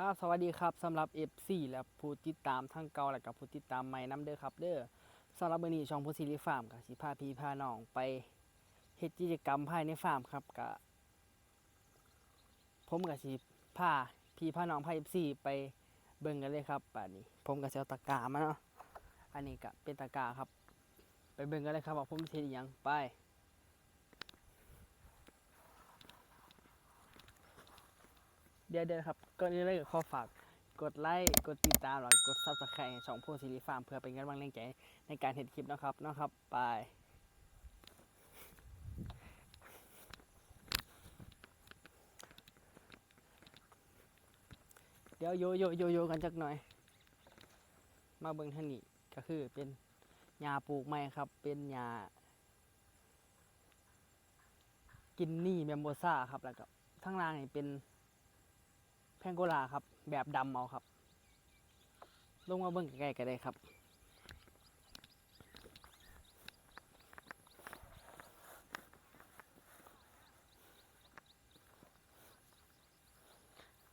ครับ สวัสดีครับสำหรับ F4 และผู้ติดตามทั้งเก่าและกับผู้ติดตามใหม่นํเด้อครับเด้อสำหรับมื้อนี้ช่องผู้ซีรีฟาร์มก็สิพาพี่พาน้องไปเฮ็ดกิจกรรมภายในฟาร์มครับก็ผมก็สิพาพี่พาน้องพา F4 ไปเบิ่งกันเลยครับป่านนี้ ผมก็สิเอาตะกามาเนาะอันนี้ก็เป็นตะกาครับ ไปเบิ่งกันเลยครับว่าผมเฮ็ดอิหยังไปเดี๋ยวเดี๋ยวครับ ก่อนอื่นเลยก็ขอฝากกดไลค์กดติดตามหรือกดซับสไครต์ช่องโพซีรีฟาร์มเพื่อเป็นกำลังแรงใจในการเห็นคลิปนะครับนะครับไปเดี๋ยวโยโยโยโยกันจักหน่อย มาเบิ่งท่านี้ก็คือเป็นหญ้าปลูกใหม่ครับ เป็นหญ้ากินนี่แมมโบซ่าครับแล้วก็ทั้างล่างนี่เป็น พงโกลาครับ แบบดำเอาครับ ลงมาเบิ่งใกล้ๆกันได้ครับ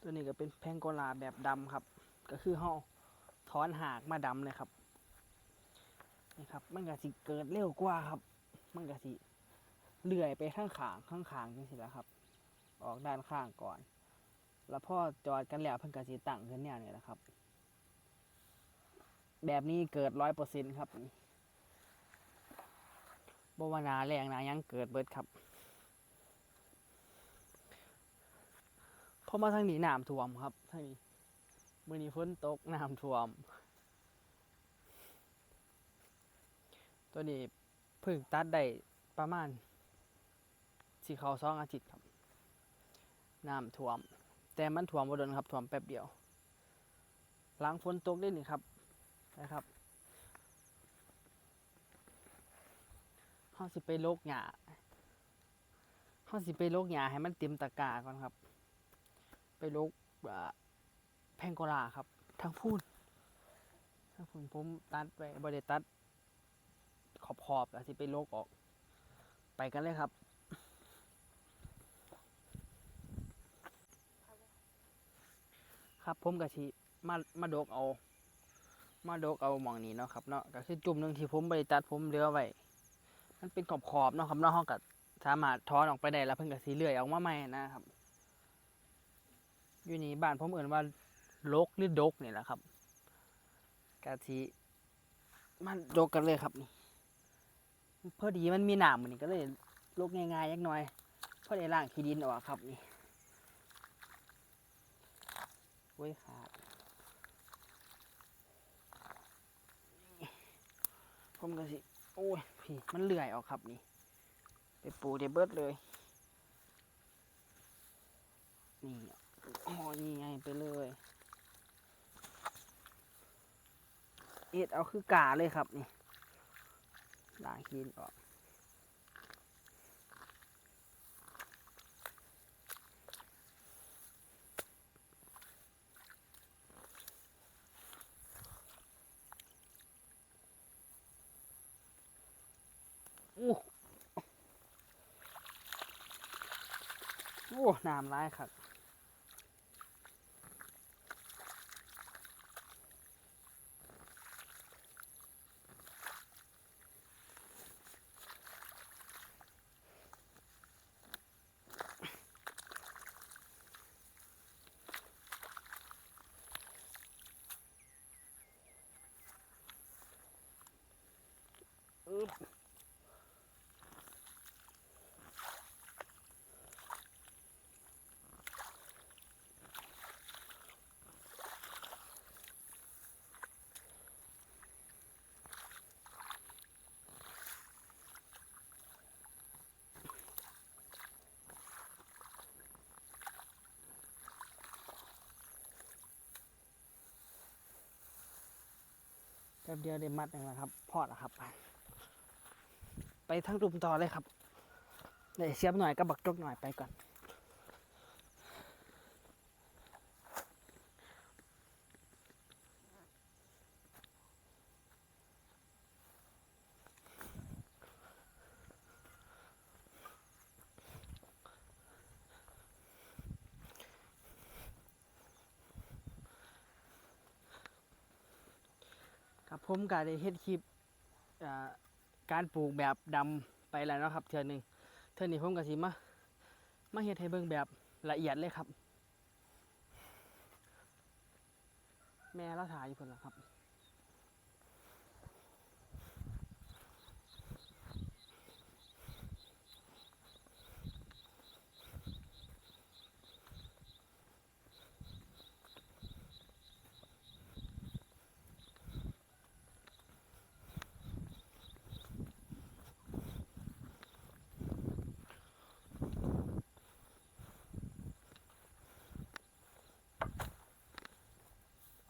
ตัวนี้ก็เป็นแพงโกลาแบบดำครับ ก็คือเฮาถอนหากมาดำเลยครับนี่ครับ มันก็สิเกิดเร็วกว่าครับ มันก็สิเลื่อยไปข้างขางข้างขางจังสิแล้วครับ ออกด้านข้างก่อน แล้วพอจอดกันแล้วเพิ่นก็สิตั้งขึ้นแนวนี้แหละครับ แบบนี้เกิดร้อยเปอร์เซ็นต์ครับบวานาแรงนายังเกิดเบิดครับพอมาทางนี้น้ำท่วมครับทางนี้มื่อนี้ฝนตกน้ำท่วม ตัวนี้เพิ่งตัดได้ประมาณสี่เขาสองอาทิตย์ครับน้ำท่วม แต่มันถ่วมบ่โดนครับถ่วมแป๊บเดียว หลังฝนตกได้นี่ครับนะครับเฮาสิไปโลกหญ้าเฮาสิไปโลกหญ้าให้มันเต็มตะกร้าก่อนครับ ไปโลกแพงโกลาครับทางพูนทางพูนผมตัดไปบ่ได้ตัดขอบขอบแล้วสิไปโลกออก ไปกันเลยครับ ครับ ผมก็สิมามาดกเอา มาดกเอาหมองนี้เนาะครับเนาะก็คือจุ่มหนึ่งที่ผมบริตัดผมเหลือไว้มันเป็นขอบขอบเนาะครับเนาะเขาก็สามารถถอนออกไปได้แล้วเพิ่นก็สีเลื่อยออกมาใหม่นะครับ อยู่นี่บ้านผมเอ่นว่าลกหรือดกนี่แหละครับกะทิมันดกกันเลยครับนี่พอดีมันมีหนามมันนี่ก็เลยลกง่ายๆยักหน่อยพอได้ล่างขี้ดินออกครับนี่ โอ้ยขาดผมก็สิ โอ้ยพี่มันเลื่อยออกครับนี่ ไปปูเดเบิดเลย นี่อ๋อนี่ไงไปเลย เอ็ดเอาคือกาเลยครับนี่ล้างคีนออก โอ้ โอ้น้ำร้ายครับอึ๊บ ป๊บเดียวได้มัดหนึ่งแล้วครับ พอแล้วครับ ไปทั้งรุมต่อเลยครับเดี๋ยวเสียบหน่อยก็บักจกหน่อยไปก่อน ผมก็ได้เฮ็ดคลิปการปลูกแบบดำไปแล้วนะครับ เทื่อนึงเทื่อนี้ผมก็สิมามาเฮ็ดให้เบิ่งแบบละเอียดเลยครับ แม่เราถ่ายอยู่พุ่นล่ะครับ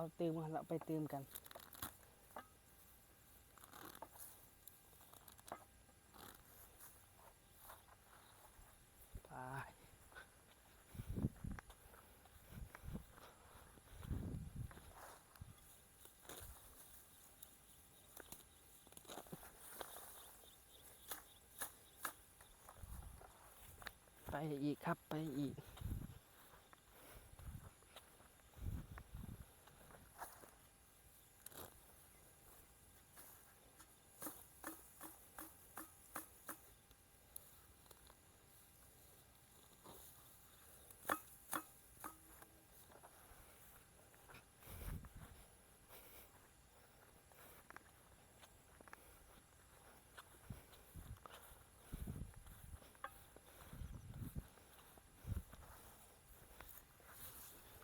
เอาตืมกันละไปเตืมกัน ไปไปอีกครับไปอีก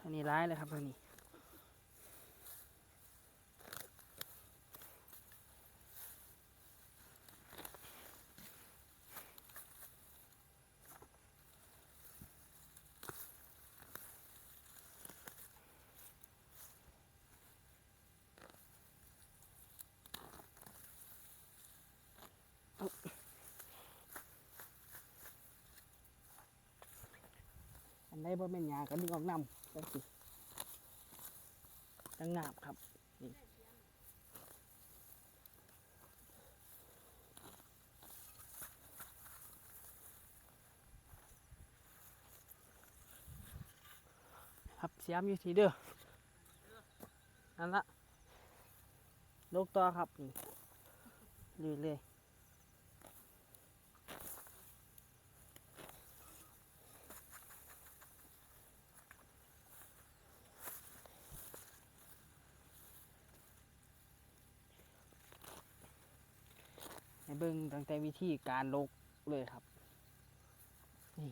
อันนี้ร้ายเลยครับอันนี้อันใดบ่แม่นหยาก็ดึงออกนำ จังสิจังงาบครับนี่ครับเสียมอยู่ทีเด้อนั่นละลูกต่อครับนี่เรื่อย ให้เบิ่งตั้งแต่วิธีการลกเลยครับ นี่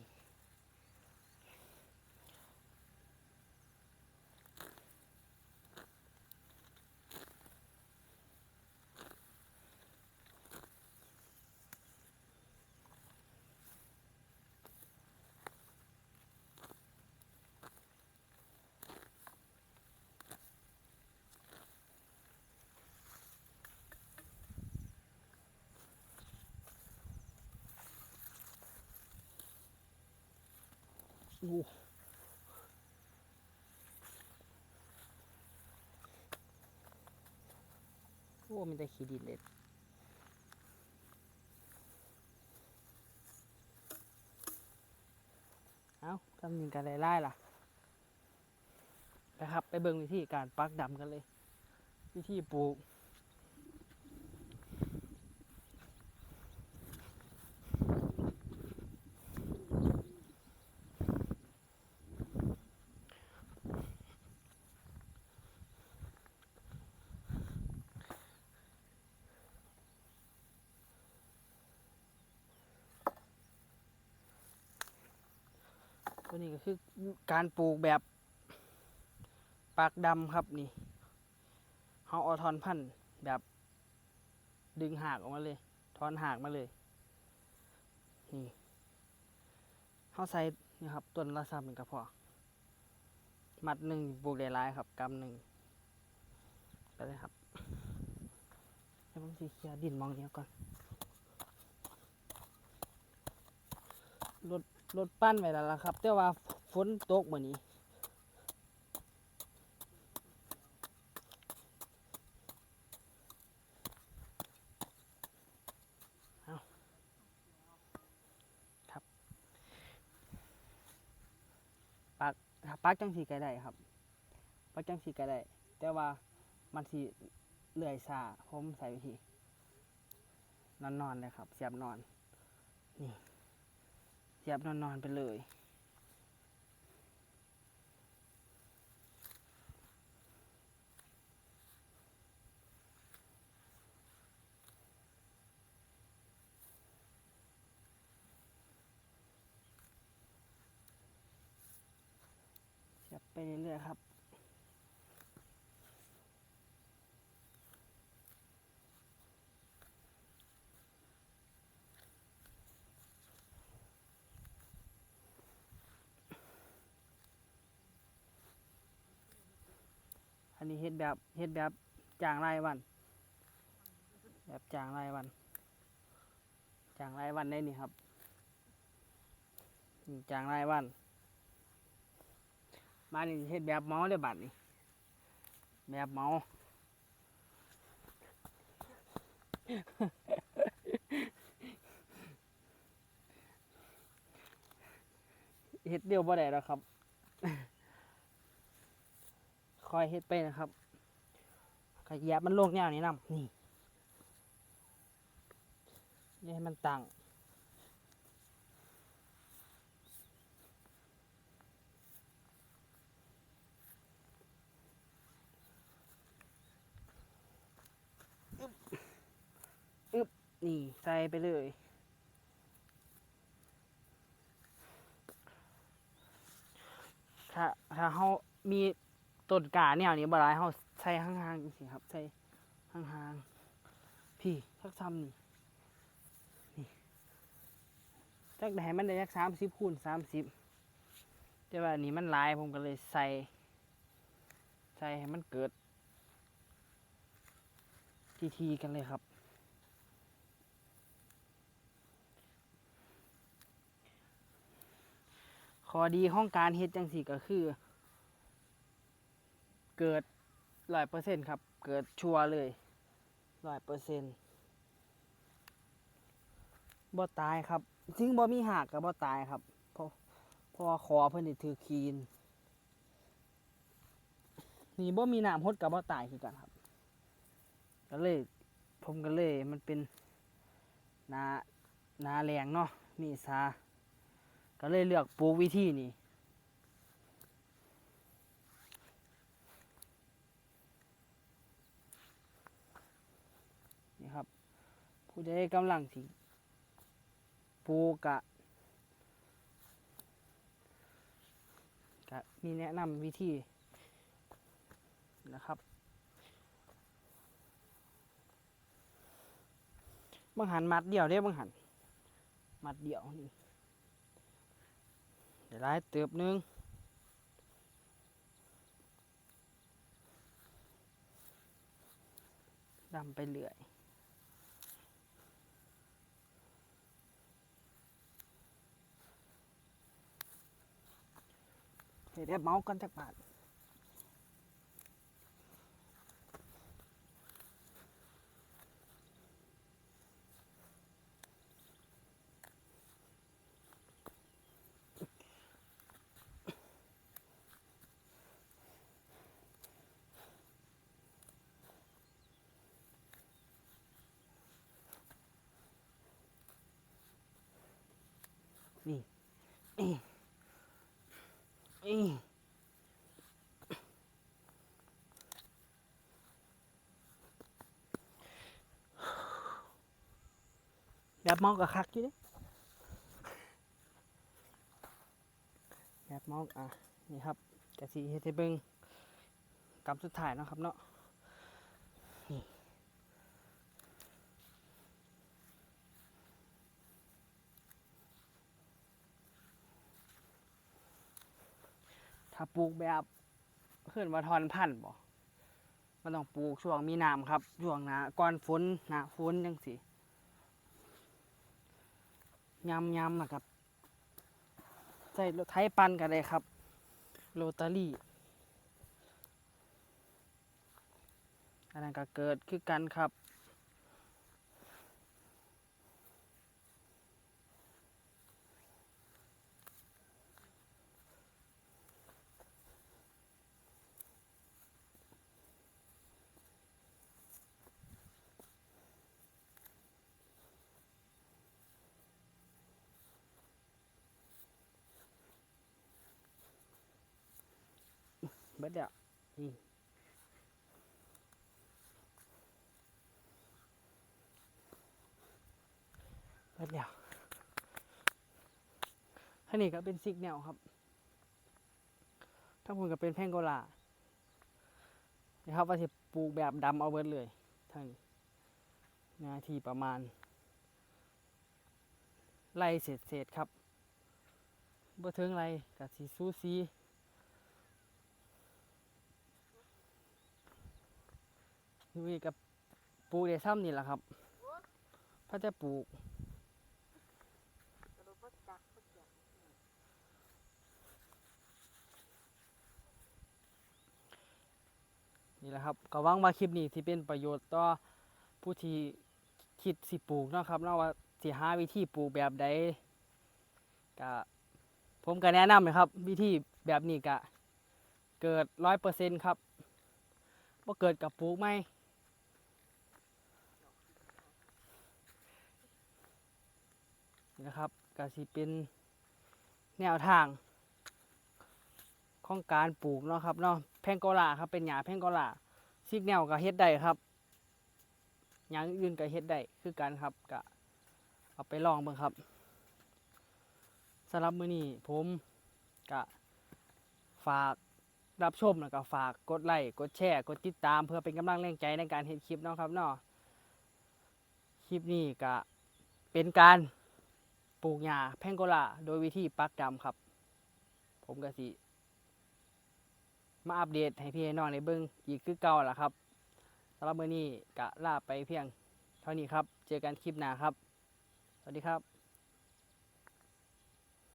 อู้โอ้มันแต่ขี้ดินเด็ดเอาทำหนึ่งกันไล่ๆล่ะนะครับ ไปเบิ่งวิธีการปักดำกันเลย วิธีปลูก ตัวนี้ก็คือการปลูกแบบปากดำครับนี่เขาเอาทอนพันธุ์แบบ ดึงหากออกมาเลยทอนหากมาเลยนี่เขาใส่นี่ครับต้นละสามหนึ่งกระพอมัดหนึ่งปลูกได้หลายครับกำหนึ่งไปเลยครับเดี๋ยวผมสีเคลียดินมองเดียวก่อนรถ รถปั้นไว้แล้วล่ะครับ แต่ว่าฝนตกเหมือนนี้ปักปักจังสีก็ได้ครับปักจังสีก็ได้ แต่ว่ามันสีเลื่อยซาผมใส่วิธีนอนๆเลยครับ เสียบนอนนี่ ยบนอนๆไปเลยเสียบไปเรื่อยๆครับ นนี้เฮ็ดแบบเฮ็ดแบบจางรายวัน แบบจางรายวัน จางรายวันได้นี่ครับจางรายวันมานี่เฮ็ดแบบเมาส์เลยบัดนี่แบบเมาส์เฮ็ดเดียวบ่ได้แล้วครับ คอยเฮ็ดไปนะครับขยับมันโลกแนวนี้นำนี่นี่ให้มันตั้งอึบนี่ ใส่ไปเลยถ้าถ้าเขามี ต้นกาเนี่ยนี่บ่ร้ายเขาใส่ห่างๆจังครับใส่ห่างๆพี่สักซ้ำนี่นี่จักได้ให้มันได้จักสามสิบคูณสามสิบแต่ว่านนี้มันหลายผมก็เลยใส่ใส่ให้มันเกิด ทีๆกันเลยครับ ข้อดีของการเฮ็ดจังสี่ก็คือ เกิดร้อยเปอร์เซ็นครับ เกิดชัวร์เลยร้อยเปอร์เซ็นบ่ตายครับถึงบ่มีหักก็บ่ตายครับ เพราะเพราะคอเพิ่นนี่ถือคีน นี่บ่มีน้ำหดก็บ่ตายคือกันครับ ก็เลย ผมก็เลยมันเป็นนานาแรงเนาะมีสาก็เลยเลือกปลูกวิธีนี้นี่ครับ ผู้ใดกำลังสิปลูกกะกะมีแนะนำวิธีนะครับบางหันมัดเดียวได้บางหันมัดเดียวนี่เดี๋ยวไล่เติบหนึงดำไปเรื่อย เดี๋ยวเมาส์กันจากบาท แบบมองกับคักอยู่เด้แบบมองอะ นี่ครับกะสีเฮ็ดให้เบิงกำสุดท้ายนะครับเนาะ ปลูกแบบเพื่อนว่าทอนพันธุ์บ่มันต้องปลูกช่วงมีน้ำครับ ช่วงหนาก่อนฝนหนาฝนจังสิยำยำนะครับ ใส่รถไถปั่นกันเลยครับ โรตารี่ อันนั้นก็เกิดคือกันครับ เบิดแล้วนี่เบิดแล้วข้านี้ก็เป็นซิกแนวครับทั้งหมดก็เป็นแพงโกลานะครับว่าจะปลูกแบบดำเอาเบิดเลยทั้งนี้หนาทีประมาณ ไล่เศษเศษๆครับบ่ถึงไรกับสีซูซี นี่กับปลูกได้ซ้ำนี่แหละครับถ้าจะปลูกกระโดดบ่จักบ่เกี่ยวนี่แหละครับก็หวังว่าคลิปนี้ที่เป็นประโยชน์ต่อผู้ที่คิดสิปลูกนะครับเนาะว่าสิหาวิธีปลูกแบบใดก็ผมก็แนะนำนะครับ วิธีแบบนี้ก็เกิดร้อยเปอร์เซ็นต์ครับว่าเกิดกับปลูกไหม นะครับก็สิเป็นแนวทางของการปลูกเนาะครับเนาะแพงโกลาครับเป็นหญ้าแพงโกลาซิกแนวก็เฮ็ดได้ครับหญ้าอื่นก็เฮ็ดได้คือกันครับก็เอาไปลองเบิ่งครับสำหรับมื้อนี้ผมก็ฝากรับชมแล้วก็ฝากกดไลค์กดแชร์กดติดตามเพื่อเป็นกำลังแรงใจในการเฮ็ดคลิปเนาะครับเนาะคลิปนี้ก็เป็นการ ปลูกหญ้าแพงโกลาโดยวิธีปักดำครับ ผมก็สิมาอัปเดตให้พี่น้องในเบื้องอีกคือเก่าล่ะครับสำหรับมื้อนี้กะลาไปเพียง เท่านี้ครับ เจอกันคลิปหน้าครับ สวัสดีครับ